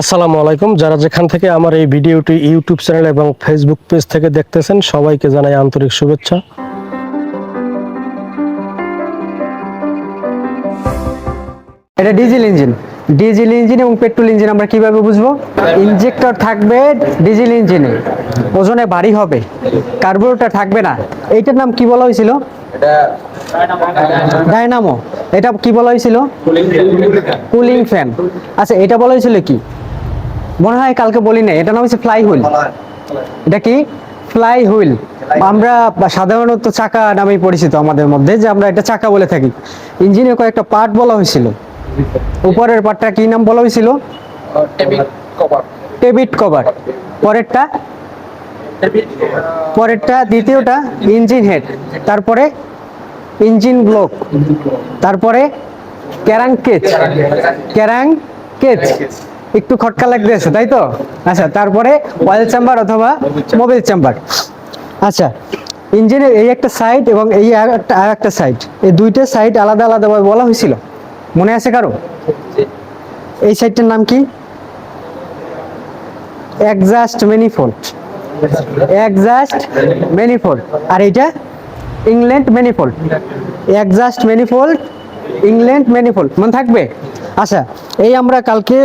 আসসালামু আলাইকুম। যারা যেখান থেকে আমার এই ভিডিওটি ইউটিউব চ্যানেল এবং ফেসবুক পেজ থেকে দেখতেছেন সবাইকে জানাই আন্তরিক শুভেচ্ছা। এটা ডিজেল ইঞ্জিন। ডিজেল ইঞ্জিন এবং পেট্রোল ইঞ্জিন আমরা কীভাবে বুঝব? ইনজেক্টর থাকবে ডিজেল ইঞ্জিনে। ওজনে ভারী হবে। কার্বোরেটর থাকবে না। এইটার নাম কি বলা হয়েছিল? ডায়নামো। এটা কি বলা হয়েছিল? কুলিং ফ্যান আচ্ছা এটা বলা হয়েছিল কি? মনে হয় কালকে বলি না এটা নাম হচ্ছে ফ্লাই হুইল এটা কি? ফ্লাই হুইল আমরা সাধারণত চাকা নামেই পরিচিত আমাদের মধ্যে যে আমরা এটা চাকা বলে থাকি। ইঞ্জিনের কয়েকটা পার্ট বলা হয়েছিল। উপরের পার্টটা কি নাম বলা হয়েছিল? টেবিট কভার পরেরটা? পরেরটা দ্বিতীয়টা ইঞ্জিন হেড তারপরে ইঞ্জিন ব্লক তারপরে ক্যারাং কেচ ক্যারাং কেচ একটু খটকা লাগতেছে, তাই তো? আচ্ছা তারপরে অয়েল চেম্বার অথবা মোবিল চেম্বার আচ্ছা ইঞ্জিনের এই একটা সাইড এবং এই আর একটা সাইড এই দুইটা সাইড আলাদা আলাদাভাবে বলা হয়েছিল? মনে আছে কারও? এই সাইডটার নাম কি? একজাস্ট ম্যানিফোল্ড একজাস্ট ম্যানিফোল্ড আর এইটা? Inlet manifold exhaust manifold inlet manifold মনে থাকবে? আচ্ছা এই আমরা কালকে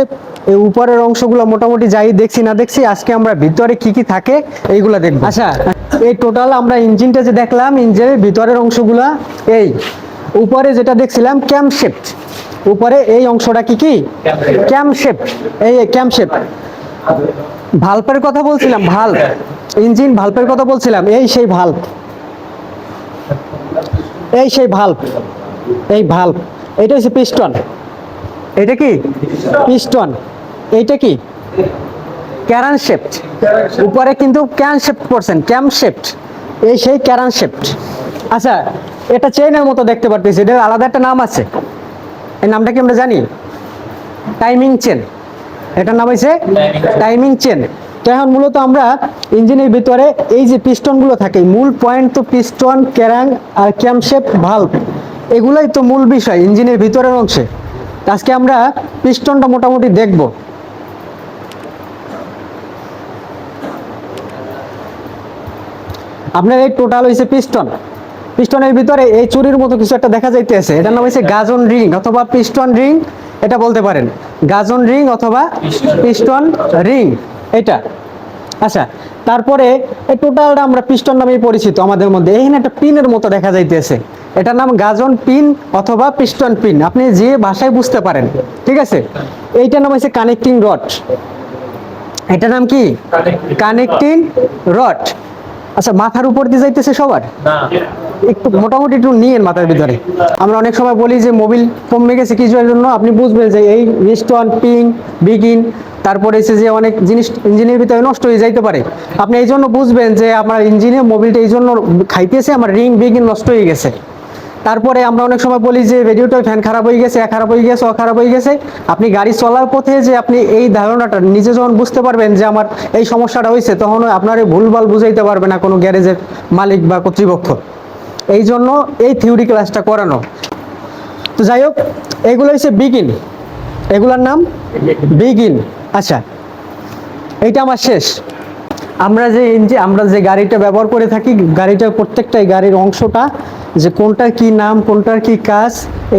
এই উপরের অংশগুলো মোটামুটি যাই দেখছি না দেখছি আজকে আমরা ভিতরে কি কি থাকে এইগুলো দেখব। আচ্ছা। এই টোটাল আমরা ইঞ্জিনটা যে দেখলাম ইঞ্জিনের ভিতরের অংশগুলা এই উপরে যেটা দেখছিলাম ক্যামশেপ্ট উপরে এই অংশটা কি কি? ক্যামশেপ্ট এই ক্যামশেপ্ট ভাল্পের কথা বলছিলাম ভাল্ব ইঞ্জিন ভাল্পের কথা বলছিলাম এই সেই ভাল্ব এই সেই ভাল্ব এই ভাল্ব এটা হচ্ছে পিস্টন এটা কি? পিস্টন এইটা কি? ক্যারান শেফট উপরে কিন্তু ক্যান শেফট পড়ছেন ক্যাম শেফট এই সেই ক্যারান শেফট আচ্ছা এটা চেইনের মতো দেখতে পারতেছি এটা আলাদা একটা নাম আছে। এই নামটা কি আমরা জানি? টাইমিং চেন এটার নাম হয়েছে টাইমিং চেন তো এখন মূলত আমরা ইঞ্জিনের ভিতরে এই যে পিস্টনগুলো থাকে মূল পয়েন্ট তো পিস্টন ক্যারাং আর ক্যামশেপ ভাল্ব এগুলোই তো মূল বিষয়, ইঞ্জিনের ভিতরের অংশে। আজকে আমরা পিস্টনটা মোটামুটি দেখব। আপনার এই টোটাল হয়েছে পিস্টন পিস্টনের ভিতরে এই চুরির মতো কিছু একটা দেখা যাইতেছে। এটার নাম হচ্ছে গাজন রিং অথবা পিস্টন রিং এটা বলতে পারেন। গাজন রিং অথবা পিস্টন রিং এটা। আচ্ছা তারপরে এই টোটালটা আমরা পিস্টন নামেই পরিচিত আমাদের মধ্যে। এখানে একটা পিনের মতো দেখা যাইতেছে। এটার নাম গাজন পিন অথবা পিস্টন পিন আপনি যে ভাষায় বুঝতে পারেন ঠিক আছে? এইটার নাম হচ্ছে কানেক্টিং রড এটার নাম কি? কানেক্টিং রড আচ্ছা মাথার উপর দিয়ে যাইতেছে সবার? একটু মোটামুটি একটু নিয়েন মাথার ভিতরে। আমরা অনেক সময় বলি যে মোবিল কমে গেছে কিছুর জন্য? আপনি বুঝবেন যে এই রিস্টন পিং বিগিন তারপরে এসে যে অনেক জিনিস ইঞ্জিনের ভিতরে নষ্ট হয়ে যাইতে পারে। আপনি এই জন্য বুঝবেন যে আমার ইঞ্জিনের মোবিলটা এই জন্য খাইতেছে আমার রিং বিগিন নষ্ট হয়ে গেছে। তারপরে আমরা অনেক সময় বলি যে, রেডিওটার ফ্যান খারাপ হয়ে গেছে খারাপ হয়ে গেছে খারাপ হয়ে গেছে। আপনি গাড়ি চলার পথে যে আপনি এই ধারণাটা নিজে যখন বুঝতে পারবেন যে, আমার এই সমস্যাটা হয়েছে, তখন আপনার ভুলভাল বুঝাইতে পারবে না কোনো গ্যারেজের মালিক বা কর্তৃপক্ষ। এই জন্য এই থিওরি ক্লাসটা করানো। তো যাই হোক, এগুলো হচ্ছে বিগিন এগুলোর নাম বিগিন আচ্ছা এইটা আমার শেষ। আমরা যে ইঞ্জিন আমরা যে গাড়িটা ব্যবহার করে থাকি, গাড়িটার প্রত্যেকটাই গাড়ির অংশটা যে কোনটার কি নাম, কোনটার কি কাজ,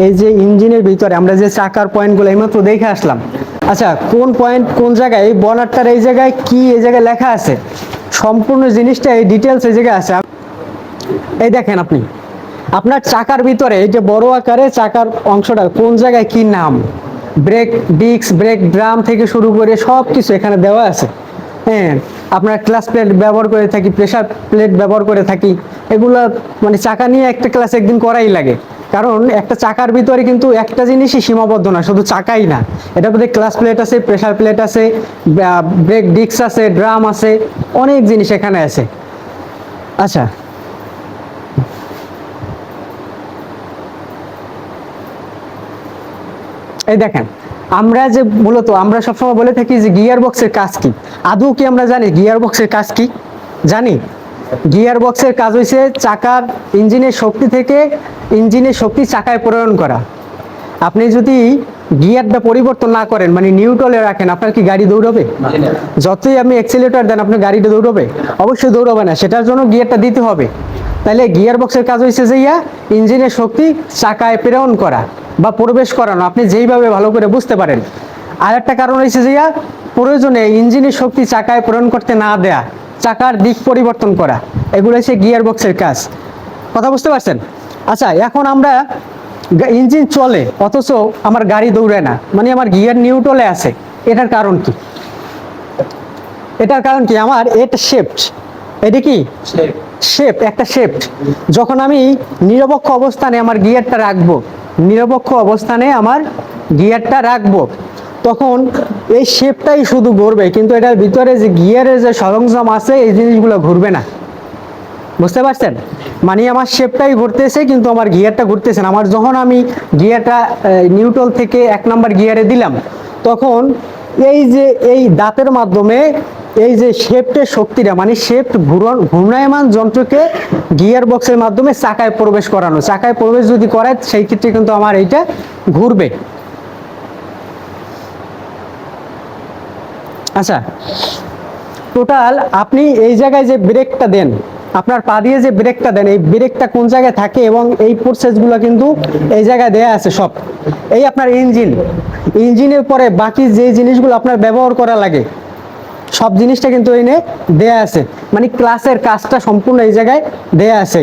এই যে ইঞ্জিনের ভিতরে আমরা যে চাকার পয়েন্টগুলো এইমাত্র দেখে আসলাম। আচ্ছা কোন পয়েন্ট কোন জায়গায়, এই বনারটার এই জায়গায় কি এই জায়গায় লেখা আছে? সম্পূর্ণ জিনিসটা এই ডিটেলস এই জায়গায় আছে। এই দেখেন আপনি, আপনার চাকার ভিতরে, এই যে বড় আকারে চাকার অংশটা, কোন জায়গায় কি নাম? ব্রেক ডিস্ক ব্রেক ড্রাম থেকে শুরু করে সব কিছু এখানে দেওয়া আছে। হ্যাঁ আপনার ক্লাস প্লেট ব্যবহার করে থাকি প্রেশার প্লেট ব্যবহার করে থাকি, এগুলো মানে চাকা নিয়ে একটা ক্লাস একদিন করাই লাগে। কারণ একটা চাকার ভিতরে কিন্তু একটা জিনিসই সীমাবদ্ধ না, শুধু চাকাই না। এটার মধ্যে ক্লাস প্লেট আছে প্রেশার প্লেট আছে ব্রেক ডিস্ক আছে ড্রাম আছে, অনেক জিনিস এখানে আছে। আচ্ছা। এই দেখেন আমরা যে মূলত, আমরা সবসময় বলে থাকি যে গিয়ার বক্সের কাজ কি? আদৌ কি আমরা জানি গিয়ার বক্সের কাজ কি? জানি। গিয়ার বক্সের কাজ হয়েছে চাকার ইঞ্জিনের শক্তি থেকে ইঞ্জিনের শক্তি চাকায় প্রেরণ করা। আপনি যদি গিয়ারটা পরিবর্তন না করেন মানে নিউট্রালে রাখেন, আপনার কি গাড়ি দৌড়াবে? যতই আপনি অ্যাক্সিলেটর দেন, আপনার গাড়িটা দৌড়াবে? অবশ্যই দৌড়াবে না, সেটার জন্য গিয়ারটা দিতে হবে। তাহলে গিয়ার বক্সের কাজ হয়েছে যে ইয়া, ইঞ্জিনের শক্তি চাকায় প্রেরণ করা। বা প্রবেশ করানো আপনি যেইভাবে ভালো করে বুঝতে পারেন। আর একটা কারণ হয়েছে যে প্রয়োজনে ইঞ্জিনের শক্তি চাকায় প্রেরণ করতে না দেয়া চাকার দিক পরিবর্তন করা এগুলো হচ্ছে গিয়ার বক্সের কাজ। কথা বুঝতে পারছেন? আচ্ছা এখন আমরা ইঞ্জিন চলে অথচ আমার গাড়ি দৌড়ে না মানে আমার গিয়ার নিউট্রলে আছে এটার কারণ কি? এটার কারণ কি? আমার এটা শেপড এটা কি? শেপ একটা শেপড যখন আমি নিরপেক্ষ অবস্থানে আমার গিয়ারটা রাখব নিরপেক্ষ অবস্থানে আমার গিয়ারটা রাখব। তখন এই শেপটাই শুধু ঘুরবে, কিন্তু এটার ভিতরে যে গিয়ারের যে সরঞ্জাম আছে, এই জিনিসগুলো ঘুরবে না। বুঝতে পারছেন? মানে আমার শেপটাই ঘুরতেছে, কিন্তু আমার গিয়ারটা ঘুরতেছে না। আমার যখন আমি গিয়ারটা নিউট্রাল থেকে এক নাম্বার গিয়ারে দিলাম, তখন এই যে, এই দাঁতের মাধ্যমে এই যে শেপটের শক্তিটা মানে ঘুরন ঘূর্ণায়মান যন্ত্রকে গিয়ার বক্সের মাধ্যমে চাকায় প্রবেশ করানো। চাকায় প্রবেশ যদি করায়, সেই ক্ষেত্রে কিন্তু আমার এইটা ঘুরবে। আচ্ছা টোটাল আপনি এই জায়গায় যে ব্রেকটা দেন, আপনার পা দিয়ে যে ব্রেকটা দেন, এই ব্রেকটা কোন জায়গায় থাকে এবং এই প্রসেসগুলো কিন্তু এই জায়গায় দেয়া আছে সব। এই আপনার ইঞ্জিন ইঞ্জিনের পরে বাকি যে জিনিসগুলো আপনার ব্যবহার করা লাগে সব জিনিসটা কিন্তু এনে দেয়া আছে। মানে ক্লাসের কাজটা সম্পূর্ণ এই জায়গায় দেয়া আছে।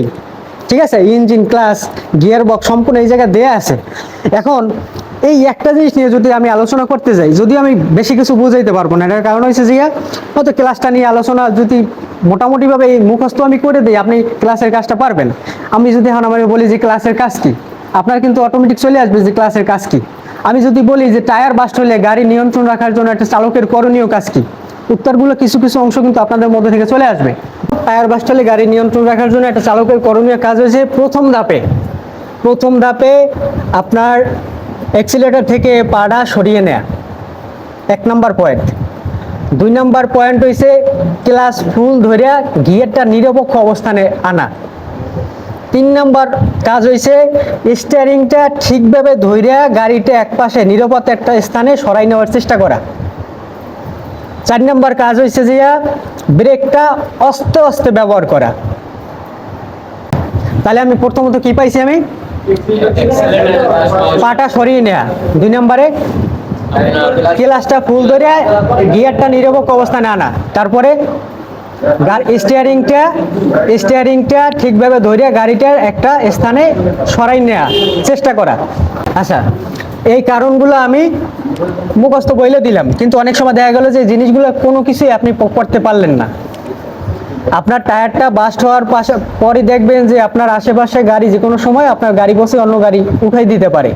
ঠিক আছে? ইঞ্জিন, ক্লাস গিয়ার বক্স সম্পূর্ণ এই জায়গায় দেয়া আছে। এখন এই একটা জিনিস নিয়ে যদি আমি আলোচনা করতে যাই, যদি আমি বেশি কিছু বুঝাইতে পারব না, এটার কারণ হয়েছে যে হয়তো ক্লাসটা নিয়ে আলোচনা যদি মোটামুটিভাবে এই মুখস্থ আমি করে দিই, আপনি ক্লাসের কাজটা পারবেন। আমি যদি এখন আমি বলি যে ক্লাসের কাজ কি, আপনার কিন্তু অটোমেটিক চলে আসবে যে ক্লাসের কাজ কি। আমি যদি বলি যে টায়ার বাস্ট হলে গাড়ি নিয়ন্ত্রণ রাখার জন্য একটা চালকের করণীয় কাজ কি উত্তরগুলো কিছু কিছু অংশ কিন্তু আপনাদের মধ্যে থেকে চলে আসবে। টায়ার বাস্ট হলে গাড়ি নিয়ন্ত্রণ রাখার জন্য একটা চালকের করণীয় কাজ হয়েছে প্রথম ধাপে। প্রথম ধাপে আপনার অ্যাক্সিলেটর থেকে পাড়া সরিয়ে নেয়া। এক নাম্বার পয়েন্ট দুই নাম্বার পয়েন্ট হইছে ক্লাস ফুল ধরিয়া গিয়ারটা নিরপেক্ষ অবস্থানে আনা। তিন নাম্বার কাজ হইছে স্টিয়ারিংটা ঠিকভাবে ধইরা গাড়িটা একপাশে নিরাপদ একটা স্থানে সরাই নেওয়ার চেষ্টা করা। চার নম্বর কাজ হইছে যে ব্রেকটা আস্তে অস্তে ব্যবহার করা। তাহলে আমি প্রথমত কি পাইছি আমি? পাটা সরিয়ে নেয়া। দুই নম্বরে, ক্লাসটা ফুল ধরে গিয়ারটা নিরপেক্ষ অবস্থানে আনা। তারপরে স্টিয়ারিংটা স্টিয়ারিংটা ঠিকভাবে ধরে গাড়িটার একটা স্থানে সরাই নেওয়া চেষ্টা করা। আচ্ছা এই কারণগুলো আমি মুখস্থ বইলে দিলাম। কিন্তু অনেক সময় দেখা গেল যে জিনিসগুলো কোনো কিছুই আপনি প- করতে পারলেন না। আপনার টায়ারটা বাস্ট হওয়ার পাশে পরে দেখবেন যে আপনার আশেপাশে গাড়ি যে কোনো সময় আপনার গাড়ি বসে অন্য গাড়ি উঠাই দিতে পারে।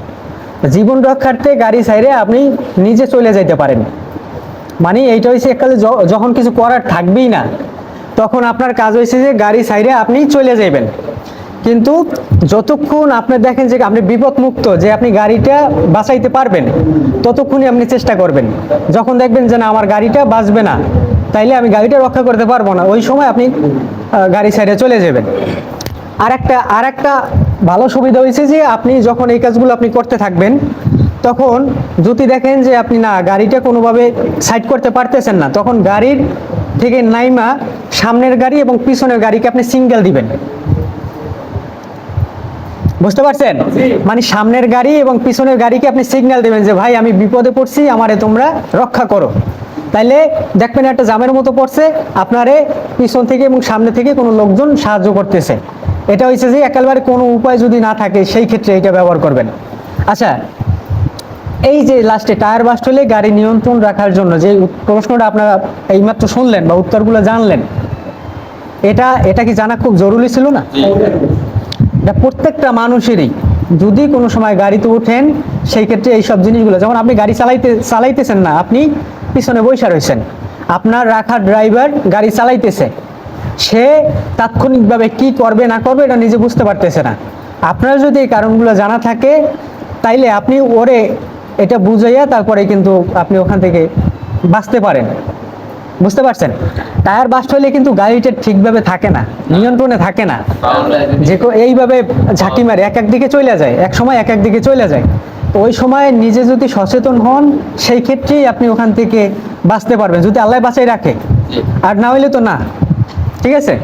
জীবন রক্ষার্থে গাড়ি সাইডে আপনি নিজে চলে যেতে পারেন। মানে এইটা হয়েছে এককালে যখন কিছু করার থাকবেই না, তখন আপনার কাজ হয়েছে যে গাড়ি সাইডে আপনি চলে যাবেন কিন্তু যতক্ষণ আপনি দেখেন যে আপনি বিপদ মুক্ত যে আপনি গাড়িটা বাঁচাইতে পারবেন, ততক্ষণই আপনি চেষ্টা করবেন। যখন দেখবেন যে না, আমার গাড়িটা বাঁচবে না, তাইলে আমি গাড়িটা রক্ষা করতে পারব না। ওই সময় আপনি গাড়ি সাইডে চলে যাবেন। আর একটা আর একটা ভালো সুবিধা হয়েছে যে আপনি যখন এই কাজগুলো আপনি করতে থাকবেন, তখন যদি দেখেন যে আপনি না, গাড়িটা কোনোভাবে সাইড করতে পারতেছেন না, তখন গাড়ির থেকে নাইমা সামনের গাড়ি এবং পিছনের গাড়িকে আপনি সিঙ্গেল দিবেন। বুঝতে পারছেন? মানে সামনের গাড়ি এবং পিছনের গাড়িকে আপনি সিগন্যাল দেবেন যে ভাই আমি বিপদে পড়ছি আমারে তোমরা রক্ষা করো। তাইলে দেখবেন একটা জামের মতো পড়ছে আপনারে পিছন থেকে এবং সামনে থেকে কোনো লোকজন সাহায্য করতেছে। এটা হচ্ছে যে একেবারে কোনো উপায় যদি না থাকে সেই ক্ষেত্রে এটা ব্যবহার করবেন। আচ্ছা এই যে লাস্টে টায়ার বাস্ট হলে গাড়ি নিয়ন্ত্রণ রাখার জন্য যে প্রশ্নটা আপনারা এইমাত্র শুনলেন বা উত্তরগুলো জানলেন এটা এটা কি জানা খুব জরুরি ছিল না? এটা প্রত্যেকটা মানুষেরই। যদি কোনো সময় গাড়িতে ওঠেন, সেই ক্ষেত্রে এই সব জিনিসগুলো, যেমন আপনি গাড়ি চালাইতে, চালাইতেছেন না, আপনি পিছনে বসে রয়েছেন। আপনার রাখা ড্রাইভার গাড়ি চালাইতেছে। সে তাৎক্ষণিকভাবে কি করবে, না করবে, এটা নিজে বুঝতে পারতেছে না। আপনার যদি এই কারণগুলো জানা থাকে, তাইলে আপনি ওরে এটা বুঝাইয়া তারপরে কিন্তু আপনি ওখান থেকে বাঁচতে পারেন। বুঝতে পারছেন? টায়ার বাস্ট হলে কিন্তু গাড়িটা ঠিকভাবে থাকে না, নিয়ন্ত্রণে থাকে না। যে এইভাবে ঝাঁকি মারে, এক একদিকে চলে যায়, এক সময় এক একদিকে চলে যায়। তো ওই সময় নিজে যদি সচেতন হন, সেই ক্ষেত্রেই আপনি ওখান থেকে বাঁচতে পারবেন, যদি আল্লাহ বাঁচাই রাখে। আর না হইলে তো না, ঠিক আছে?